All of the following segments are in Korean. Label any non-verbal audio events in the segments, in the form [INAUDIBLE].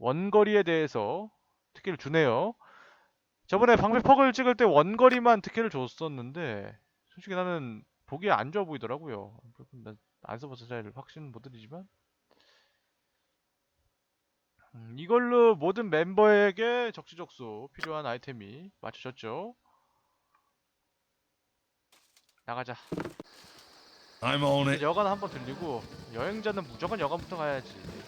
원거리에 대해서 특기를 주네요. 저번에 방패 퍽을 찍을 때 원거리만 특혜를 줬었는데 솔직히 나는 보기에 안 좋아 보이더라고요. 난안 써봐서 잘 확신 못 드리지만 음, 이걸로 모든 멤버에게 적시적소 필요한 아이템이 맞춰졌죠. 나가자. I'm on it. 여관 한번 들리고 여행자는 무조건 여관부터 가야지.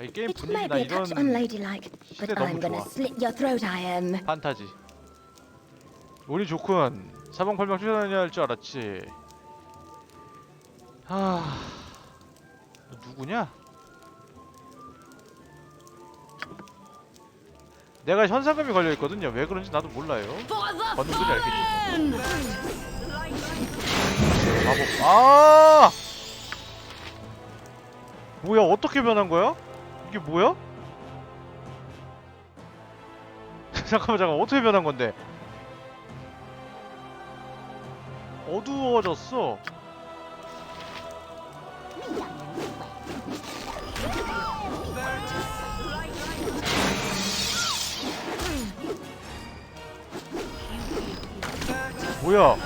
이 게임 It 분위기 may 나 be a 이런 touch unladylike, 시대 but 너무 I'm gonna 좋아. slit your throat, I am. 판타지. 운이 좋군. 사방 팔방 쫓아다녀야 할 줄 알았지. 하... 너 누구냐? 내가 현상금이 걸려있거든요. 왜 그런지 나도 몰라요. 걷는 소리 알겠지? 마법. 아! 뭐야? 어떻게 변한 거야? 이게 뭐야? [LAUGHS] 잠깐만 잠깐 어떻게 변한 건데? 어두워졌어. 뭐야?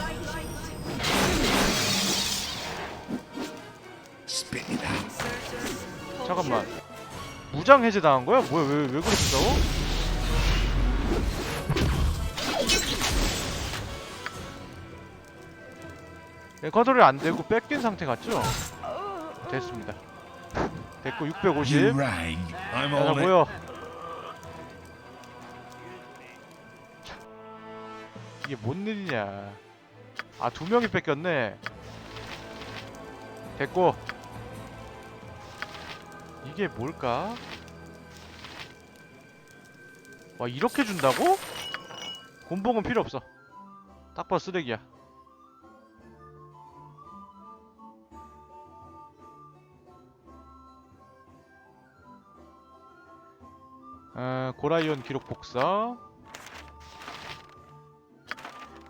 잠깐만. 무장 해제 당한 거야? 뭐야? 왜왜 싸워? 네, 컨트롤이 안 되고 뺏긴 상태 같죠? 됐습니다. 됐고 You 650. rang. I'm 야, 나 on it. 뭐야? 이게 뭔 일이냐? 아, 두 명이 뺏겼네. 됐고. 이게 뭘까? 와, 이렇게 준다고? 곤봉은 필요 없어. 딱 봐도 쓰레기야. 어, 고라이온 기록 복사.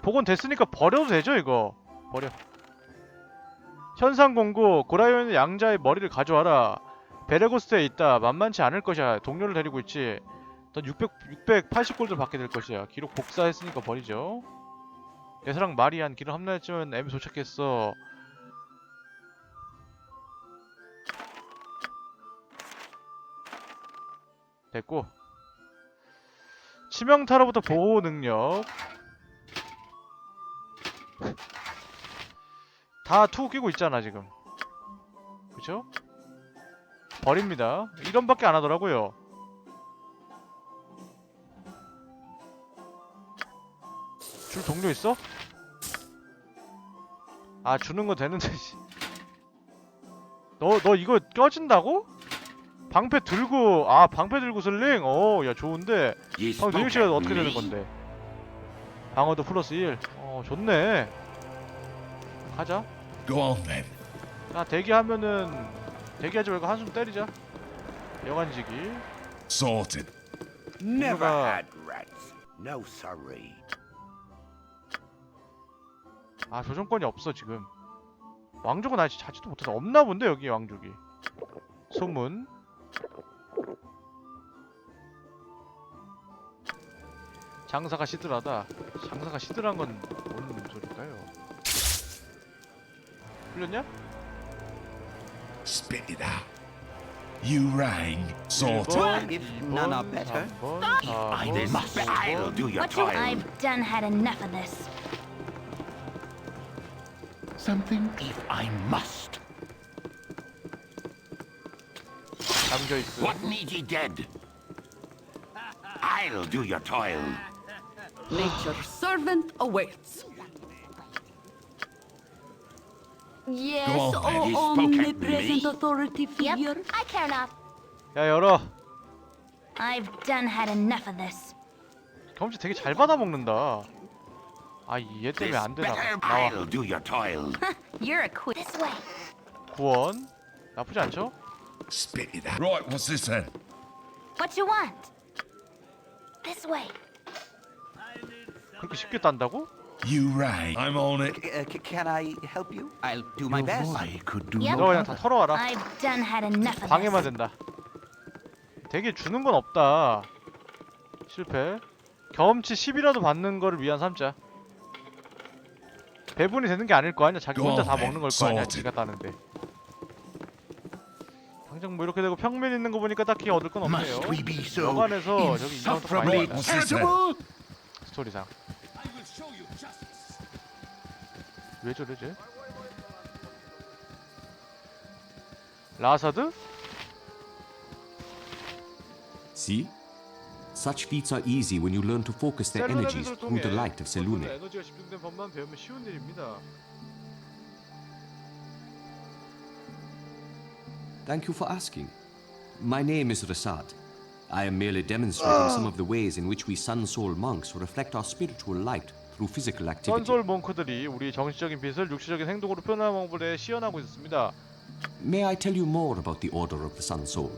복원 됐으니까 버려도 되죠, 이거. 버려. 현상 공고 고라이온 양자의 머리를 가져와라. 베레고스트에 있다. 만만치 않을 것이야. 동료를 데리고 있지. 넌 600, 680골드 받게 될 것이야. 기록 복사했으니까 버리죠. 내 사랑 마리안 기록 함락했지만 M 도착했어. 됐고 치명타로부터 보호 능력 다 투 끼고 있잖아 지금 그쵸? 버립니다. 이런밖에 안 하더라고요. 줄 동료 있어? 아 주는 거 되는데 너너 이거 껴진다고? 방패 들고 아 방패 들고 슬링? 어야 좋은데. 방금 능력치가 어떻게 되는. 건데? 방어도 플러스 1어 좋네. 가자. 자 대기하면은 대기하지 말고 한숨 때리자 여간지기 Sorted. Never had rats. No sorry. 아 조정권이 없어 지금 왕족은 아직 자지도 못해서 없나 본데 여기 왕족이 소문 장사가 시들하다 장사가 시들한 건 뭔 소릴까요 풀렸냐? Splendida. You rang, sort of. If none are better, I must. I'll do your What's I've done had enough of this. Something if I must. What need ye dead? I'll do your toil. Nature's servant awaits. Yes, oh, then. You spoke at Omnipresent me. authority figure. Yep, I care not. 야 열어 I've done had enough of this. 경험치 되게 잘 받아먹는다 아 얘 때문에 안 되나 better. 봐. 나와 I'll do your toil. You're a queen. This way. 구원 나쁘지 않죠? Spit it out. Right, what's this then? What you want? This way. 그렇게 쉽게 딴다고? You rang. I'm on it. Uh, c- can I help you? I'll do my best. boy could do Yep. 너 no 그냥 다 털어와라 I've done had enough of 방해만 this. 된다 되게 주는 건 없다 실패 경험치 10이라도 받는 거를 위한 삼자 배분이 되는 게 아닐 거 아니야 자기 혼자 다 먹는 걸 거 아니야. 지가 따는데 당장 뭐 이렇게 되고 평면 있는 거 보니까 딱히 얻을 건 없네요 Must we be so 여관에서 저기 인상도 많이 insufferably 받아 terrible? 스토리상 왜 저러지? 라사드? See? Such feats are easy when you learn to focus their 셀루나 energies 빛을 through the 통해 light of 모든 Selune. 에너지가 집중된 법만 배우면 쉬운 일입니다. Thank you for asking. My name is Rasad. I am merely demonstrating some of the ways in which we Sun Soul monks reflect our spiritual light through physical activity. 선솔 몽크들이 우리 정신적인 빛을 육체적인 행동으로 표현하는 방법에 대해 시연하고 있습니다. May I tell you more about the Order of the Sun Soul?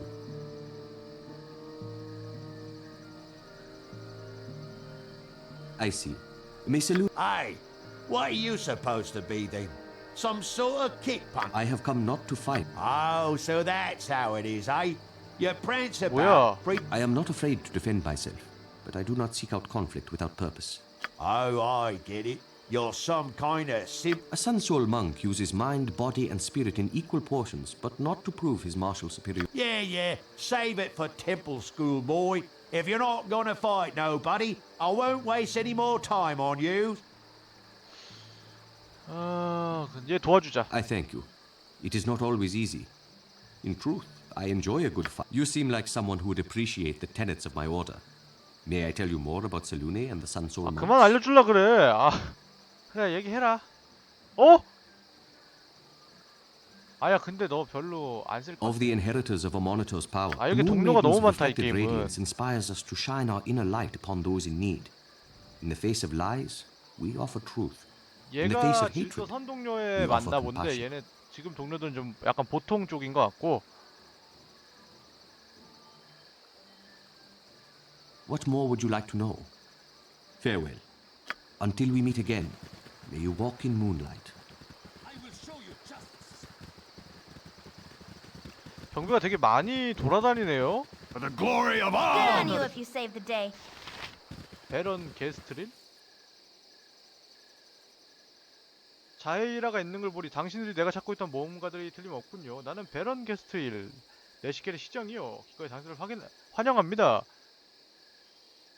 I see. May Selune. Hey, what are you supposed to be then? Some sort of kick punch? I have come not to fight. Oh, so that's how it is, eh? You prance 뭐야? about. Pre- I am not afraid to defend myself, but I do not seek out conflict without purpose. oh, I get it. You're some kind of simp. A Sun Soul monk uses mind, body, and spirit in equal portions, but not to prove his martial superiority. Yeah, yeah. Save it for temple school, boy. If you're not gonna fight nobody, I won't waste any more time on you. 아, 얘 도와주자. I thank you. It is not always easy. In truth, I enjoy a good fight. You seem like someone who would appreciate the tenets of my order. May I tell you more about Selune and the Sun Soul 아? 그만 알려줄라 그래. 아, 그래 얘기해라. 어? 아야 근데 너 별로 안쓸 거. Of the inheritors of Amonito's power, 아, the 여기 동료가 너무 많다, 이 reflected 게임은. radiance inspires us to shine our inner light upon those in need. In the face of lies, we offer truth. In the face 얘가 of 질서 선동료에 we offer 맞나 본데. 얘네 지금 동료들은 좀 약간 보통 쪽인 것 같고 What more would you like to know? Farewell. Until we meet again, may you walk in moonlight. 경비가 되게 많이 돌아다니네요. For the glory of Good on you if you save the day. 베런 게스트린? 자헤이라가 있는 걸 보니 당신들이 내가 찾고 있던 모험가들이 틀림없군요. 나는 베런 게스트일 내시켈의 시장이요. 기꺼이 당신을 확인 환영합니다.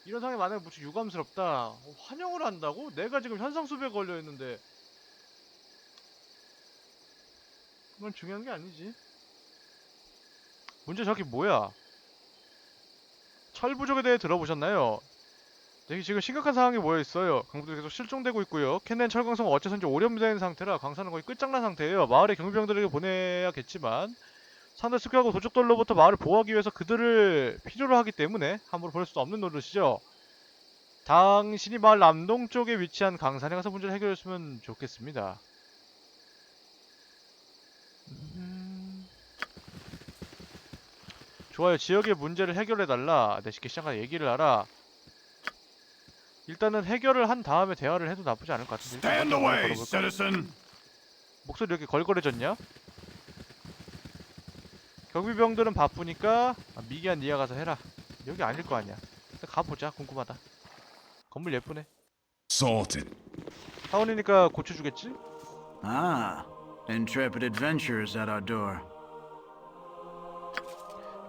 이런 상황이 많으면 무척 유감스럽다. 어, 환영을 한다고? 내가 지금 현상 수배에 걸려 있는데 그건 중요한 게 아니지. 문제 저기 뭐야? 철 부족에 대해 들어보셨나요? 여기 지금 심각한 상황이 모여 있어요. 강부도 계속 실종되고 있고요. 캔넨 철광성 어째선지 오염된 상태라 강사는 거의 끝장난 상태예요. 마을의 경비병들에게 보내야겠지만 상대 스크하고 도적들로부터 마을을 보호하기 위해서 그들을 필요로 하기 때문에 함부로 보낼 수 없는 노릇이죠. 당신이 마을 남동쪽에 위치한 강산에 가서 문제를 해결했으면 좋겠습니다. 음... 좋아요. 지역의 문제를 해결해달라. 내시계 시장과 얘기를 하라. 일단은 해결을 한 다음에 대화를 해도 나쁘지 않을 것 같은데. 목소리 이렇게 걸걸해졌냐? 경비병들은 바쁘니까 아, 미기한 니아 가서 해라. 여기 아닐 거 아니야. 일단 가보자. 궁금하다. 건물 예쁘네. Sorted. 사원이니까 고쳐주겠지? Ah, intrepid adventurers at our door.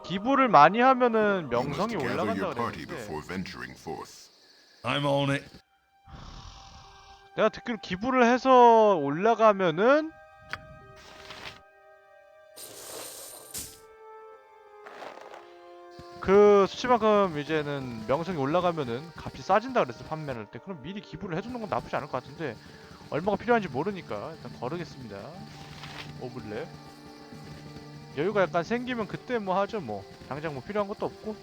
기부를 많이 하면은 You must 명성이 gather 올라간다 your party 그랬는데 before venturing forth. I'm on it. 내가 듣기로 기부를 해서 올라가면은 그 수치만큼 이제는 명성이 올라가면은 값이 싸진다 그랬어 판매를 할 때. 그럼 미리 기부를 해두는 건 나쁘지 않을 것 같은데 얼마가 필요한지 모르니까 일단 거르겠습니다. 오블레 여유가 약간 생기면 그때 뭐 하죠 뭐. 당장 뭐 필요한 것도 없고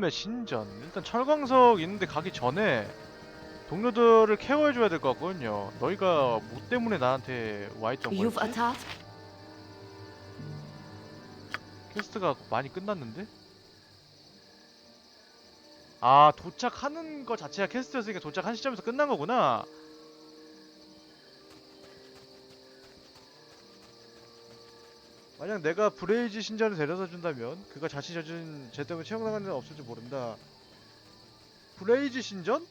헬름의 신전 일단 철광석 있는데 가기 전에 동료들을 케어해줘야 될 것 같거든요 너희가 뭐 때문에 나한테 와있던 task? 퀘스트가 많이 끝났는데? 아 도착하는 거 자체가 퀘스트였으니까 도착한 시점에서 끝난 거구나 만약 내가 브레이즈 신전을 데려다 준다면 그가 자신이 저지른 죄 때문에 채용당하는 일은 없을지 모른다 브레이즈 신전?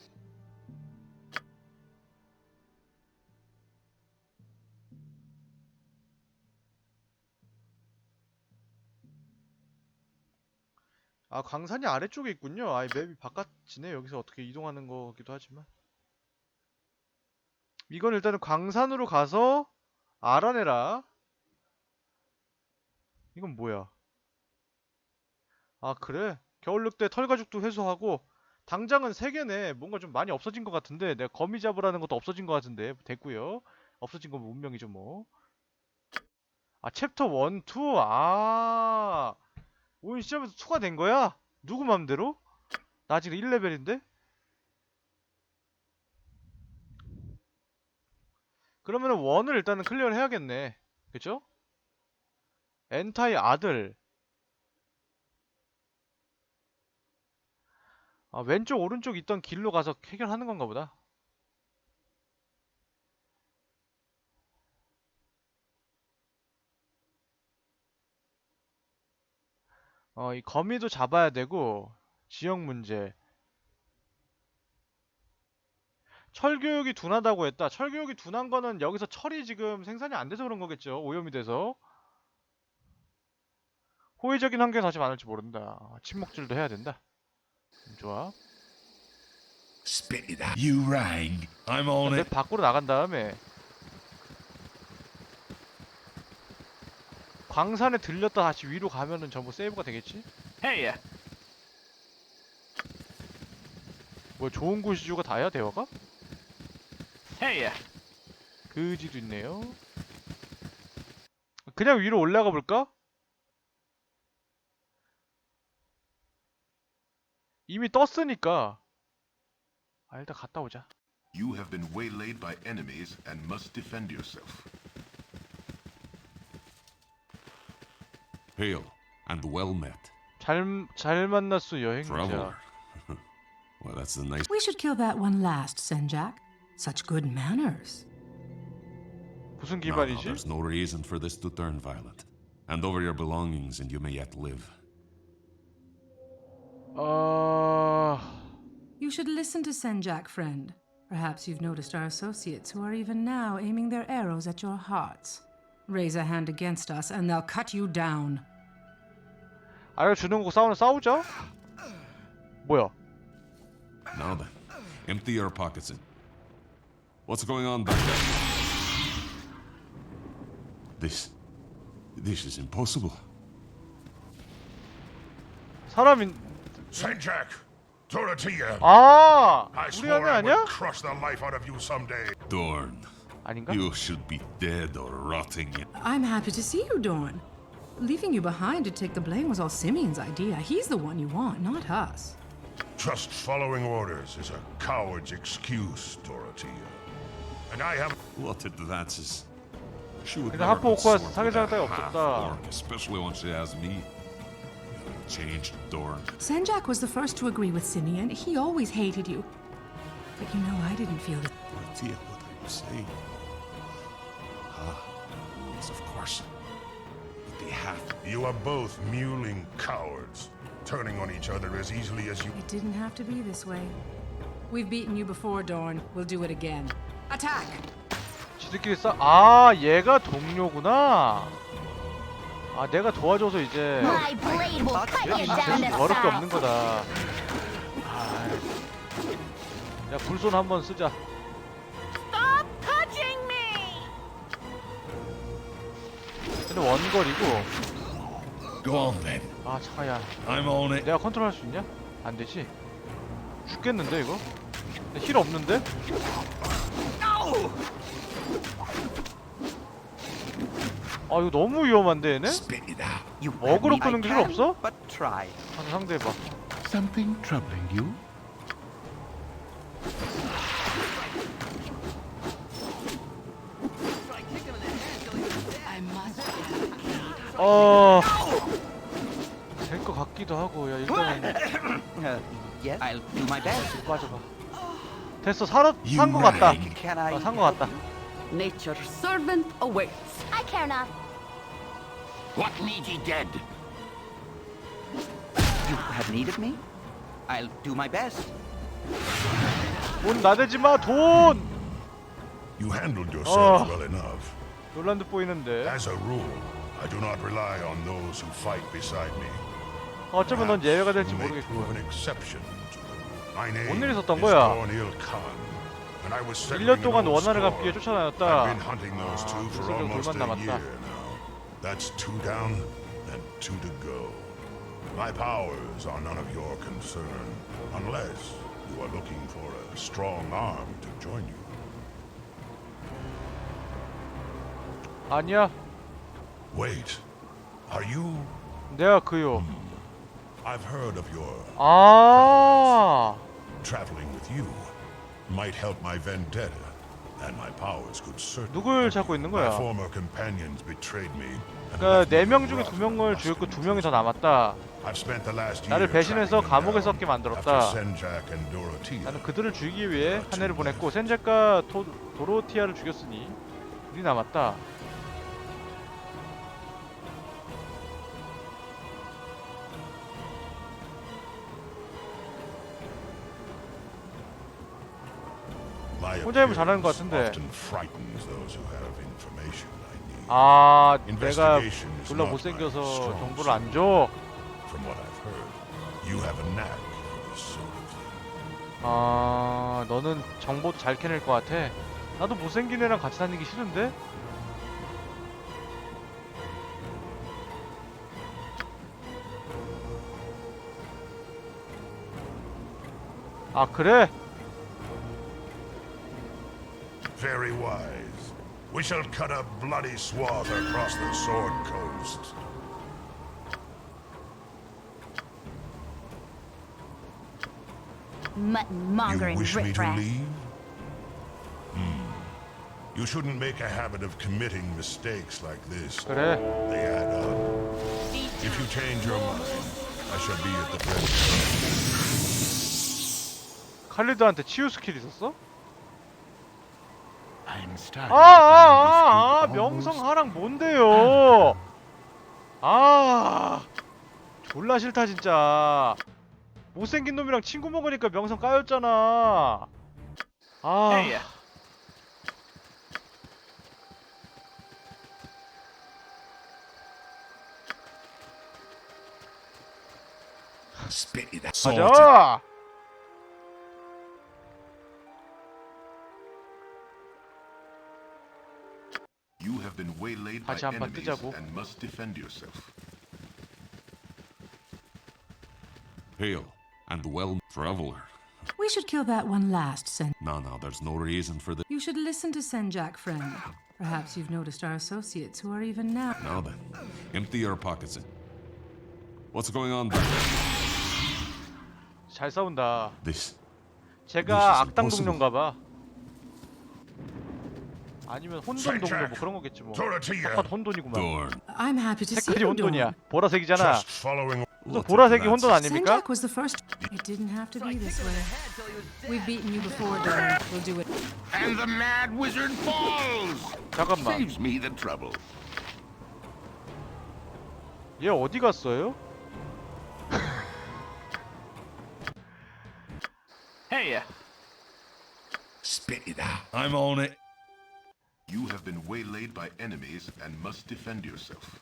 아 광산이 아래쪽에 있군요. 아이 맵이 바깥이네. 여기서 어떻게 이동하는 거기도 하지만 이건 일단은 광산으로 가서 알아내라. 이건 뭐야? 아 그래? 겨울늑대 털가죽도 회수하고 당장은 3개네. 뭔가 좀 많이 없어진 것 같은데 내가 거미 잡으라는 것도 없어진 것 같은데 됐고요. 없어진 건 운명이죠 뭐. 아 챕터 1, 2? 아 오늘 시점에서 추가된 거야? 누구 맘대로? 나 지금 1레벨인데? 그러면은 원을 일단은 클리어를 해야겠네. 그쵸? 엔타의 아들. 아, 왼쪽, 오른쪽 있던 길로 가서 해결하는 건가 보다. 어, 이 거미도 잡아야 되고, 지역 문제. 철교육이 둔하다고 했다. 철교육이 둔한 거는 여기서 철이 지금 생산이 안 돼서 그런 거겠죠. 오염이 돼서. 호의적인 환경에 다시 많을지 모른다. 침묵질도 해야 된다. 음, 좋아. Spit it out. You rang. I'm on 내 it. 밖으로 나간 다음에 광산에 들렸다 다시 위로 가면은 전부 세이브가 되겠지? Hey, 뭐 좋은 곳이주가 다야 대화가? hey. 그지도 있네요. 그냥 위로 올라가 볼까? 이미 떴으니까 아 일단 갔다 오자. You have been waylaid by enemies and must defend yourself. Hail, and well met. 잘 잘 만났어 여행자. Traveler. [LAUGHS] well, that's the nice. We should kill that one last, Senjak. Such good manners. 무슨 No, no, 기반이지? there's no reason for this to turn violent. Hand over your belongings, and you may yet live. 아 You should listen to Senjak, friend. Perhaps you've noticed our associates who are even now aiming their arrows at your hearts. Raise a hand against us, and they'll cut you down. 알려주는 거 싸우는 싸우자. 뭐야? Now then, empty your pockets and. What's going on back there? This. This is impossible. 사람인 Senjak, Dorothea. 아 I 우리 swore 아내 I 아니야? would crush the life out of you someday. Dorn, 아닌가? you should be dead or rotting in. I'm happy to see you, Dorn. Leaving you behind to take the blame was all Simeon's idea. He's the one you want, not us. Just following orders is a coward's excuse, Dorothea. And I have. What advances? She would 근데 never 하포오크와 consort with 사귀자는 a 따위 half 없었다. orc, especially when she has me. You haven't changed, Dorn. Senjak was the first to agree with Simeon. He always hated you. But you know, I didn't feel it. Dorothea, what are you saying? Ah, yes, of course. But they have You are both mewling cowards, turning on each other as easily as you. It didn't have to be this way. We've beaten you before, Dorn. We'll do it again. Attack! 지들끼리 싸. 아 얘가 동료구나. 아 내가 도와줘서 이제 My blade will cut you down to 어렵게. 없는 거다. 아, 야 불손 한번 쓰자. Stop touching me! 근데 원거리고. Go on then. 아 차야. I'm on it. 내가 컨트롤할 수 있냐? 안 되지. 죽겠는데 이거? 근데 힐 없는데? 아 이거 너무 위험한데 얘네? I 끄는 게 필요 can, 없어? But try. 가서 상대해봐 Something troubling you? 어... 될 것 같기도 하고 야 일단은 Uh, yes, I'll do my best. 빠져봐 됐어 살아 산거 같다? 어, 산거 같다 Nature's servant awaits. I care not. What need ye dead? You have need of me? I'll do my best. 돈 나대지 마돈 You handled yourself Oh. well enough. 놀란드 보이는데 As a rule, I do not rely on those who fight beside me. 어쩌면 넌 예외가 될지 You may prove 모르겠고 an exception to them. My name 뭔일 있었던 is 거야? Dornil Khan. When I was 1년 settling 동안 an old 원한을 score, 갚기 위해 I've 쫓아다녔다 been hunting those two for 그래서 almost 둘만 a 남았다. year now. That's two down and two to go. My powers are none of your concern, unless you are looking for a strong arm to join you. 아니야 Wait, are you? 내가 그요 I've heard of your 아 traveling with you. Might help my vendetta, and my powers could certainly. 누굴 찾고 있는 My 거야 former companions betrayed me. and 그러니까 left me 네명 to 중에 두 명을 죽였고 두 명이 더. 남았다 I've spent the last 나를 배신해서 tracking them 감옥에 down. 섞게 만들었다. After Senjak and Dorothea, 나는 그들을 죽이기 위해 한 해를 보냈고 센젤과 토, 도로티아를 죽였으니 우리 남았다 혼자 하면 잘하는 것 같은데. 아 내가 졸라 못생겨서 정보를 안 줘? 아 너는 정보도 잘 캐낼 것 같아 나도 못생긴 애랑 같이 다니기 싫은데? 아 그래? Very wise. We shall cut a bloody swath across the Sword Coast. Mutton You mongering wish me to riffraff. leave? Hmm. You shouldn't make a habit of committing mistakes like this. 그래 They add up. If you change your mind, I shall be at the front. 칼리드한테 치유 스킬 있었어? 아 아 아아 find this group almost 명성 하랑 뭔데요? 아 졸라 싫다 진짜 못생긴 놈이랑 친구 먹으니까 명성 까였잖아 아. 가자 have been waylaid by 다시 한판 enemies 뜨자고. and must defend yourself. Hail and well, traveler. We should kill that one last, Sen. No, no, there's no reason for this. You should listen to Senjak, friend. Perhaps you've noticed our associates who are even now. Now then, empty your pockets. What's going on there? 잘 싸운다 This. 제가 This is 악당 impossible. 동료인가봐 아니면 혼돈 동료 뭐 그런 거겠지 뭐. 첫 혼돈이구만. I'm happy to see 색깔이 you, 혼돈이야 Dawn. 보라색이잖아 a 보라색이. 혼돈 아닙니까? Senjak was the first. It didn't have to be this way. We've beaten you before, Dawn. We'll do it. And the mad wizard falls! 잠깐만 Saves me the trouble. 얘 어디 갔어요? Spit it out. I'm on it. You have been waylaid by enemies and must defend yourself.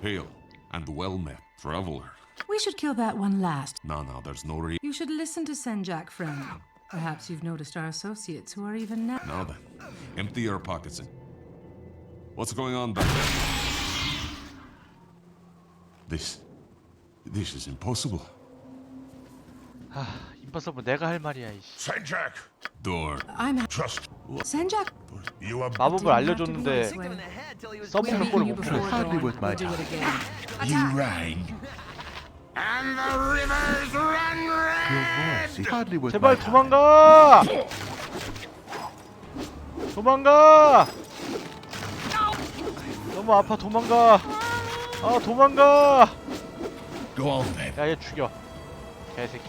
Hail and well met, traveler. We should kill that one last. No, no, there's no reason. You should listen to Senjak, friend. Perhaps you've noticed our associates who are even now. Now then, empty your pockets. And What's going on back there? This. This is impossible. 아 임파서블 내가 할 말이야 이씨 Senjak, Door. I'm trust Senjak. you are 마법을 알려줬는데 We've 꼴을 못 before, Hardly Dawn. worth my We'll do it again. You rang. And the rivers run Your red! voice is hardly worth 제발 time. 도망가 도망가 너무 아파 도망가 아 도망가 Go on then. 야 얘 죽여 개새끼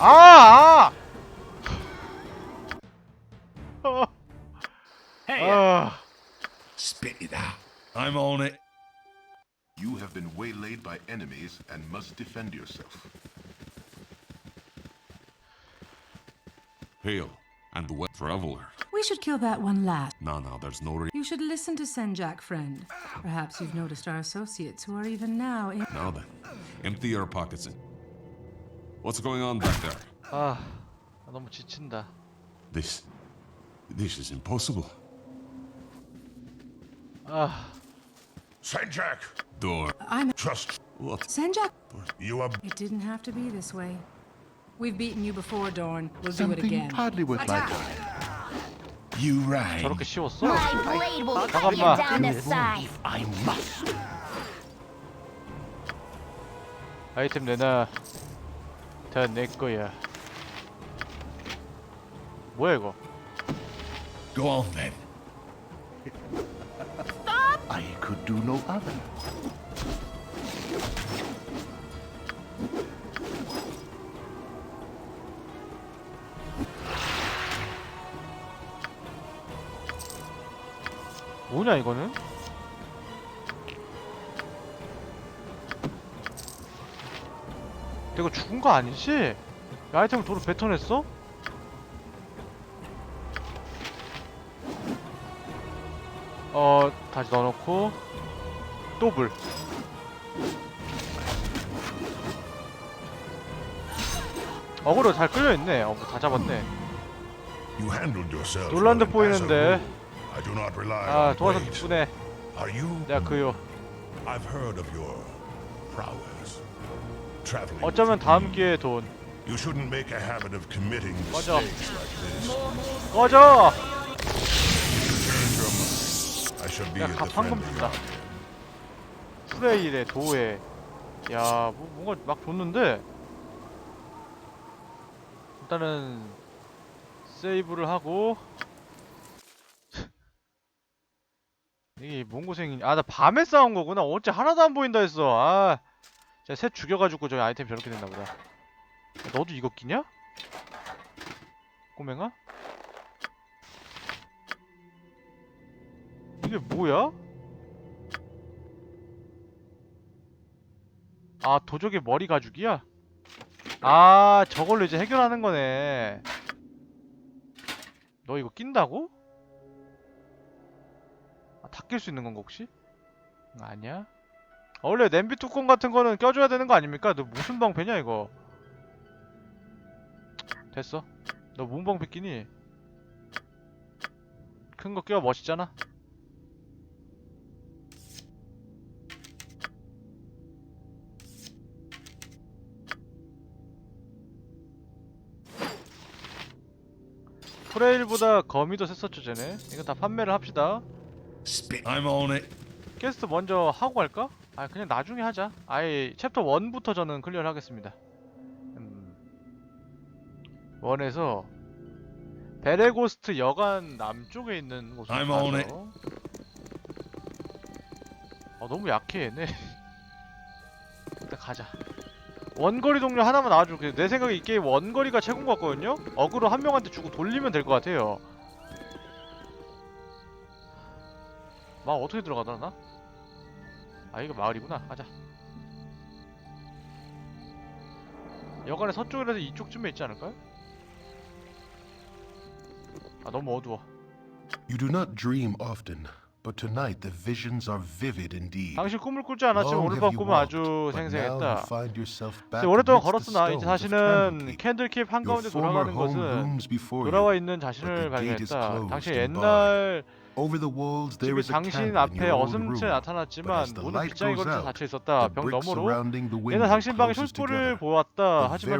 아! 아! 아! 아! Spit it out. I'm on it. You have been waylaid by enemies and must defend yourself. Hail. And the wet traveler. We should kill that one last. No, no, there's no re- You should listen to Senjak, friend. Perhaps you've noticed our associates who are even now in. Now then. Empty your pockets and... What's going on back there? 아 너무 지친다 This... This is impossible. 아 Senjak, Door. I'm. trust What? Senjak! you are It didn't have to be this way. We've beaten you before, Dorn. We'll do it Something again. hardly worth my time. You rang. 저렇게 쉬웠어? My blade will cut you 잠깐만. down to size. I must. 아이템 내놔 다 내 거야 뭐야 이거 Go on then. I could do no other. 뭐냐 이거는? 내가 죽은 거 아니지? 이 아이템을 도로 뱉어냈어? 어 다시 넣어놓고 또 불. 어그로 잘 끌려있네. 어, 다 잡았네. you handled yourself. 놀란데 well in 보이는데. Paso. I do not rely 아 on 도와서 blades. 기쁘네. Are you? 내가 그요. I've heard of your prowess. 어쩌면 다음. 기회에 돈. 꺼져. 꺼져! 야, 방금 friendly 준다. 프레일의 도에. 야, 뭐, 뭔가 막 줬는데. 일단은 세이브를 하고. 이게 뭔 고생이냐? 아, 나 밤에 싸운 거구나. 어째 하나도 안 보인다 했어. 아, 제가 셋 죽여가지고 저기 아이템 저렇게 됐나 보다. 야, 너도 이거 끼냐? 꼬맹아? 이게 뭐야? 아 도적의 머리 가죽이야? 아 저걸로 이제 해결하는 거네 너 이거 낀다고? 아, 다낄 수 있는 건가 혹시? 음, 아니야 아, 원래 냄비 뚜껑 같은 거는 껴줘야 되는 거 아닙니까? 너 무슨 방패냐 이거 됐어 너 무슨 방패 끼니? 큰 거 끼워 멋있잖아 프레일보다 거미도 셌었죠 쟤네 이거 다 판매를 합시다. I'm on it. 퀘스트 먼저 하고 갈까? 아 그냥 나중에 하자 아예 챕터 1부터 저는 클리어를 하겠습니다 음. 1에서 베레고스트 여관 남쪽에 있는 곳으로. 가죠 어 너무 약해 얘네 [LAUGHS] 일단 가자 원거리 동료 하나만 나와줘 그내 생각에 이 게임 원거리가 최고인 것 같거든요? 어그로 한 명한테 주고 돌리면 될 것 같아요 막 어떻게 들어가더라 나? 아 이거 마을이구나 가자 여간의 서쪽이라서 이쪽쯤에 있지 않을까요? 아 너무 어두워 You do not dream often, but tonight the visions are vivid indeed. 당신 꿈을 꾸지 않았지만 오늘 밤 꿈은 아주 생생했다 이제 오랫동안 걸었으나 이제 사실은. 캔들킵 한가운데 돌아가는 것은 돌아와 있는 자신을 발견했다 당신 옛날 집이 당신 앞에 room. 나타났지만 문은 빗장이 걸쳐 닫혀 있었다 벽 너머로 얘는 당신 방의 촛불을 together. 보았다 하지만